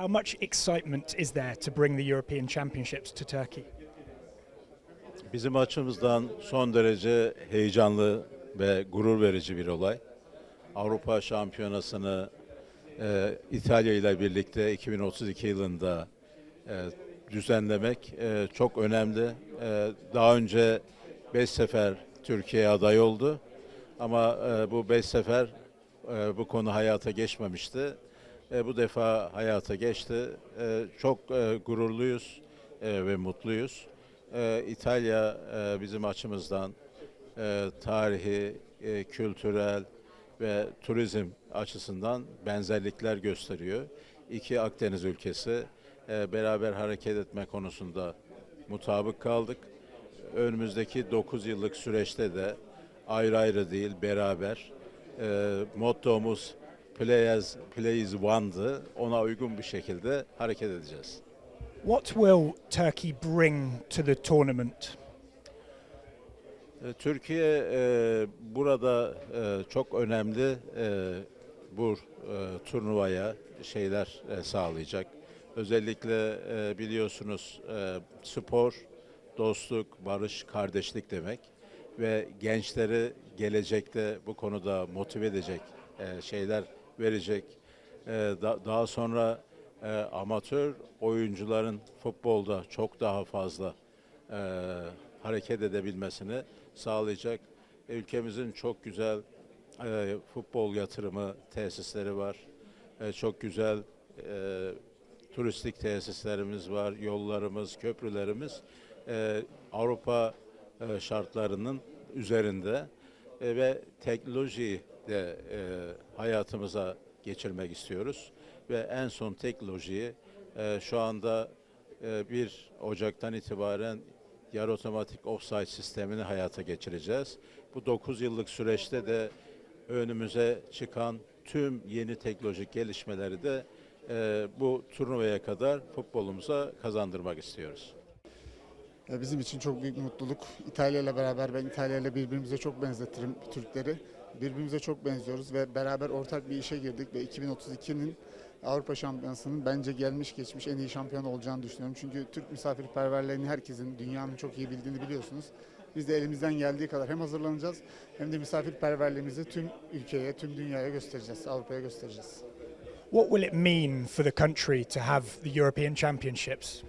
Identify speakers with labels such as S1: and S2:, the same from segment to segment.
S1: How much excitement is there to bring the European Championships to Turkey?
S2: Bizim açımızdan son derece heyecanlı ve gurur verici bir olay. Avrupa Şampiyonası'nı e, İtalya ile birlikte 2032 yılında e, düzenlemek e, çok önemli. E, daha önce 5 sefer Türkiye aday oldu ama e, bu 5 sefer e, bu konu hayata geçmemişti. E, bu defa hayata geçti. E, çok e, gururluyuz e, ve mutluyuz. E, İtalya e, bizim açımızdan e, tarihi, e, kültürel ve turizm açısından benzerlikler gösteriyor. İki Akdeniz ülkesi e, beraber hareket etme konusunda mutabık kaldık. Önümüzdeki 9 yıllık süreçte de ayrı ayrı değil beraber e, mottomuz Play as, play is one'dı. Ona uygun bir şekilde hareket edeceğiz.
S1: What will Turkey bring to the tournament?
S2: E, Türkiye e, burada e, çok önemli e, bu e, turnuvaya şeyler e, sağlayacak. Özellikle e, biliyorsunuz e, spor, dostluk, barış, kardeşlik demek ve gençleri gelecekte bu konuda motive edecek e, şeyler verecek. E, da- daha sonra e, amatör oyuncuların futbolda çok daha fazla e, hareket edebilmesini sağlayacak. Ülkemizin çok güzel e, futbol yatırımı tesisleri var. E, çok güzel e, turistik tesislerimiz var, yollarımız, köprülerimiz e, Avrupa e, şartlarının üzerinde Ve teknolojiyi de e, hayatımıza geçirmek istiyoruz ve en son teknolojiyi e, şu anda e, 1 Ocak'tan itibaren yarı otomatik offside sistemini hayata geçireceğiz. Bu 9 yıllık süreçte de önümüze çıkan tüm yeni teknolojik gelişmeleri de e, bu turnuvaya kadar futbolumuza kazandırmak istiyoruz.
S3: Bizim için çok büyük mutluluk. İtalya ile beraber ben İtalya ile birbirimize çok benzetirim Türkleri. Birbirimize çok benziyoruz ve beraber ortak bir işe girdik ve 2032'nin Avrupa Şampiyonası'nın bence gelmiş geçmiş en iyi şampiyon olacağını düşünüyorum. Çünkü Türk misafirperverliğini herkesin, dünyanın çok iyi bildiğini biliyorsunuz. Biz de elimizden geldiği kadar hem hazırlanacağız hem de misafirperverliğimizi tüm ülkeye, tüm dünyaya göstereceğiz, Avrupa'ya göstereceğiz.
S1: What will it mean for the country to have the European Championships?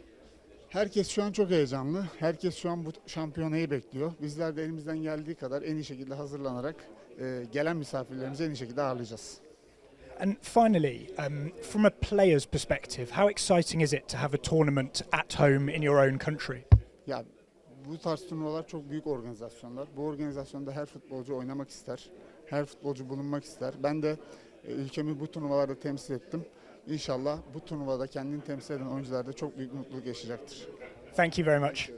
S3: Herkes şu an çok heyecanlı. Herkes şu an bu şampiyonayı bekliyor. Bizler de elimizden geldiği kadar en iyi şekilde hazırlanarak e, gelen misafirlerimizi en iyi şekilde ağırlayacağız.
S1: And finally, um, from a player's perspective, how exciting is it to have a tournament at home in your own country?
S3: Ya bu tarz turnuvalar çok büyük organizasyonlar. Bu organizasyonda her futbolcu oynamak ister. Her futbolcu bulunmak ister. Ben de ülkemi bu turnuvalarda temsil ettim. İnşallah bu turnuvada kendini temsil eden oyuncular da çok büyük mutluluk yaşayacaktır.
S1: Thank you very much.